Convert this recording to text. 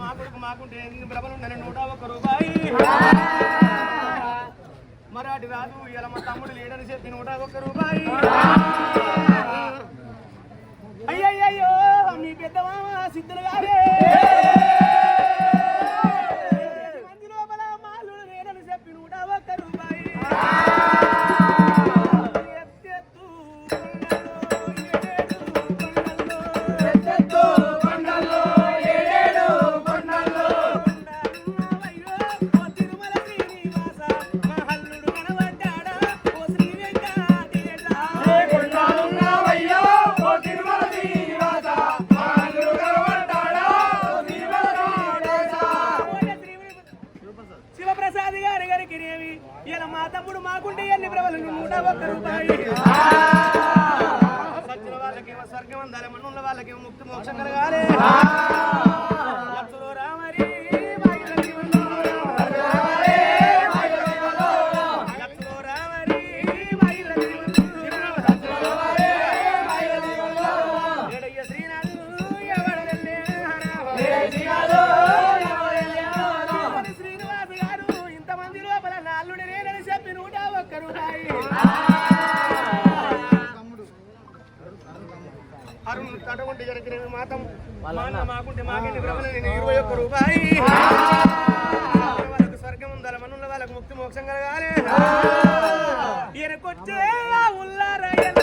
మా కొడుకు మాకుంటే ఎన్ని ప్రభలు నన్ను నూట ఒక్క రూపాయి. మరాఠీ రాజు ఇలా మా తమ్ముడు లేడని చెప్పి నూట ఒక్క రూపాయి. అయ్యయ్యో మీ పెద్ద మామ సిద్ధులు గారే గారి గారికి రేవి ఇలా మా తమ్ముడు మాకుంటే ఎన్ని ప్రభలు నూట ఒక్క రూపాయి వాళ్ళకేమో స్వర్గం అందాలి మనుల వాళ్ళకేమో ముక్తి మోక్షం కలగాలి. జరిగిన మాతం మా అన్న. మాకుంటే మాకెన్ని బ్రహ్మలు నేను ఇరవై ఒక్క రూపాయి. వాళ్ళకు స్వర్గం ఉండాలి మనుల వాళ్ళకు ముక్తి మోక్షం కలగాలి. ఈయనకొచ్చే ఉల్లార ఎల్ల